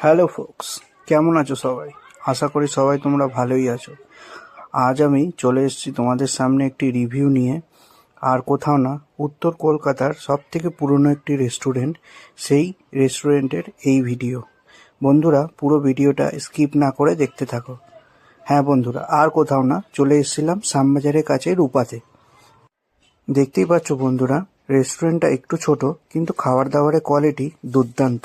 Hello folks কেমন আছো সবাই? আশা করি সবাই তোমরা ভালোই আছো। আজ আমি চলে এসেছি তোমাদের সামনে একটি রিভিউ নিয়ে। আর কোথাও না, উত্তর কলকাতার সব থেকে পুরনো একটি রেস্টুরেন্ট সেই রেস্টুরেন্টের এই ভিডিও বন্ধুরা, পুরো ভিডিওটা স্কিপ না করে দেখতে থাকো। হ্যাঁ বন্ধুরা, আর কোথাও না, চলে এসেছিলাম শ্যামবাজারের কাছে, রূপাতে। দেখতেই পাচ্ছ বন্ধুরা রেস্টুরেন্টটা একটু ছোট, কিন্তু খাবার দাবারের কোয়ালিটি দুর্দান্ত।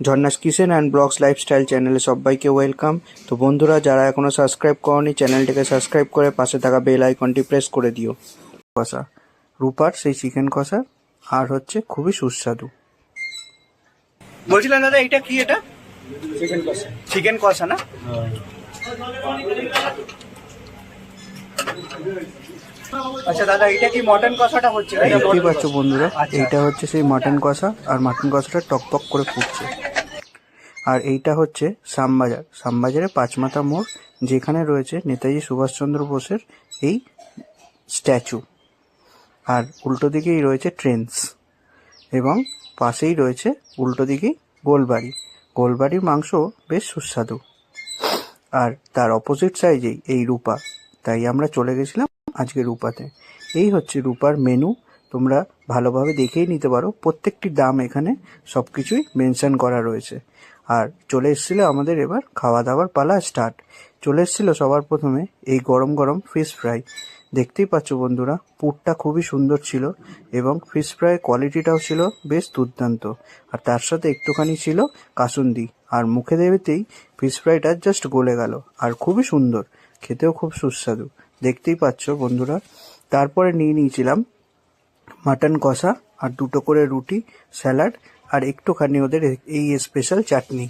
Jharna's kitchen and blogs lifestyle চ্যানেলে সবাইকে ওয়েলকাম তো বন্ধুরা যারা এখনও সাবস্ক্রাইব করনি চ্যানেলটিকে সাবস্ক্রাইব করে পাশে থাকা বেল আইকনটি প্রেস করে দিও। কষা। রূপার সেই চিকেন কষা আর হচ্ছে খুবই সুস্বাদু। বলছিলাম দাদা এটা কি এটা? চিকেন কষা। চিকেন কষা না? আচ্ছা দাদা এটা কি মটন কষাটা হচ্ছে? দেখতেই পাচ্ছ বন্ধুরা এইটা হচ্ছে সেই মটন কষা আর মটন কষাটা টকটক করে ফুটছে। আর এইটা হচ্ছে শ্যামবাজার। শ্যামবাজারে পাঁচমাথা মোড়, যেখানে রয়েছে নেতাজি সুভাষচন্দ্র বোসের এই স্ট্যাচু। আর উল্টো দিকেই রয়েছে ট্রেন্স এবং পাশেই রয়েছে উল্টো দিকেই গোলবাড়ি। গোলবাড়ির মাংস বেশ সুস্বাদু। আর তার অপোজিট সাইজেই এই রূপা। তাই আমরা চলে গেছিলাম আজকে রূপাতে। এই হচ্ছে রূপার মেনু তোমরা ভালোভাবে দেখেই নিতে পারো। প্রত্যেকটি দাম এখানে সব কিছুই মেনশন করা রয়েছে। আর চলে এসেছিল আমাদের এবার খাওয়া দাওয়ার পালা স্টার্ট চলে এসেছিল সবার প্রথমে এই গরম গরম ফিশ ফ্রাই দেখতেই পাচ্ছ বন্ধুরা, পুরটা খুবই সুন্দর ছিল এবং ফিশ ফ্রাইয়ের কোয়ালিটিটাও ছিল বেশ দুর্দান্ত। আর তার সাথে একটুখানি ছিল কাসুন্দি। আর মুখে দেবেতেই ফিশ ফ্রাইটা জাস্ট গলে গেল। আর খুবই সুন্দর, খেতেও খুব সুস্বাদু। দেখতেই পাচ্ছ বন্ধুরা, তারপরে নিয়ে নিয়েছিলাম মাটন কষা আর দুটো করে রুটি স্যালাড আর একটুখানি ওদের এই স্পেশাল চাটনি।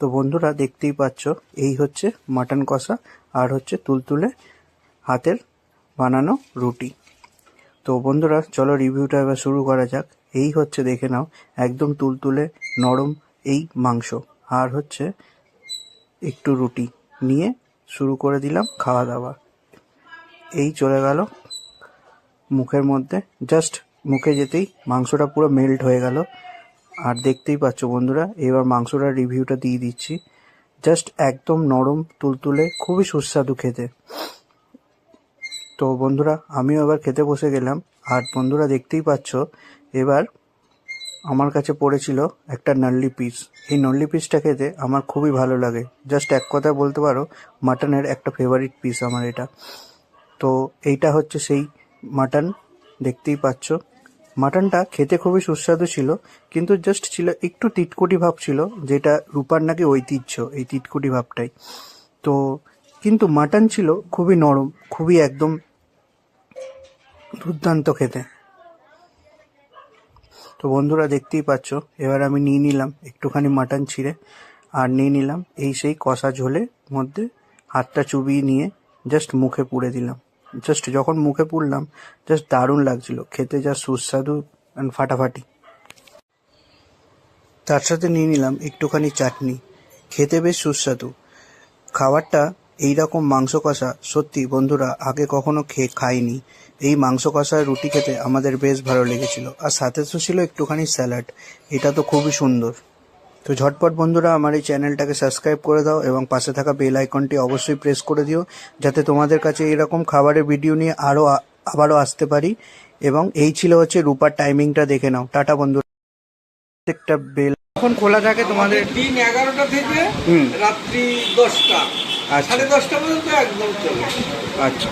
তো বন্ধুরা দেখতেই পাচ্ছ, এই হচ্ছে মাটন কষা আর হচ্ছে তুলতুলে হাতের বানানো রুটি। তো বন্ধুরা চলো রিভিউটা এবার শুরু করা যাক। এই হচ্ছে দেখে নাও, একদম তুলতুলে নরম এই মাংস। আর হচ্ছে একটু রুটি নিয়ে শুরু করে দিলাম খাওয়া দাওয়া এই চলে গেল মুখের মধ্যে। জাস্ট মুখে যেতেই মাংসটা পুরো মেল্ট হয়ে গেল। আর দেখতেই পাচ্ছ বন্ধুরা, এবার মাংসটার রিভিউটা দিয়ে দিচ্ছি। জাস্ট একদম নরম, তুলতুলে, খুবই সুস্বাদু খেতে। তো বন্ধুরা, আমিও এবার খেতে বসে গেলাম। আর বন্ধুরা, দেখতেই পাচ্ছ, এবার আমার কাছে পড়েছিল একটা নাল্লি পিস এই নল্লি পিসটা খেতে আমার খুবই ভালো লাগে। জাস্ট এক কথায় বলতে পারো মাটনের একটা ফেভারিট পিস আমার এটা। তো এইটা হচ্ছে সেই মাটন দেখতেই পাচ্ছ। মাটনটা খেতে খুবই সুস্বাদু ছিল, কিন্তু জাস্ট ছিল একটু তিটকুটি ভাব ছিল, যেটা রূপার নাকি ঐতিহ্য, এই তিটকুটি ভাবটাই। তো কিন্তু মাটন ছিল খুবই নরম, খুবই একদম দুর্দান্ত খেতে। তো বন্ধুরা দেখতেই পাচ্ছ, এবার আমি নিয়ে নিলাম একটুখানি মাটন ছিঁড়ে, আর নিয়ে নিলাম এই সেই কষা ঝোলের মধ্যে হাতটা চুবিয়ে নিয়ে জাস্ট মুখে পুড়ে দিলাম। জাস্ট যখন মুখে পুড়লাম জাস্ট দারুণ লাগছিল। খেতে যা সুস্বাদু অ্যান্ড ফাটাফাটি। তার সাথে নিয়ে নিলাম একটুখানি চাটনি। খেতে বেশ সুস্বাদু। খাবারটা এই রকম মাংস কষা, সত্যি বন্ধুরা, আগে কখনো খেয়ে খাইনি। এই মাংস কষার রুটি খেতে আমাদের বেশ ভালো লেগেছিল। আর সাথে তো ছিল একটুখানি স্যালাড। এটা তো খুবই সুন্দর। তো ঝটপট বন্ধুরা আমার এই চ্যানেলটাকে সাবস্ক্রাইব করে দাও এবং পাশে থাকা বেল আইকনটি অবশ্যই প্রেস করে দিও যাতে তোমাদের কাছে এরকম খাবারের ভিডিও নিয়ে আরও আবারও আসতে পারি। এবং এই ছিল হচ্ছে রূপার টাইমিংটা দেখে নাও। টাটা বন্ধু। প্রত্যেকটা বেল কখন খোলা থাকে তোমাদের দিন এগারোটা থেকে হুম। রাত্রি দশটা। আচ্ছা। সাড়ে দশটা পর্যন্ত একদম চলে। আচ্ছা।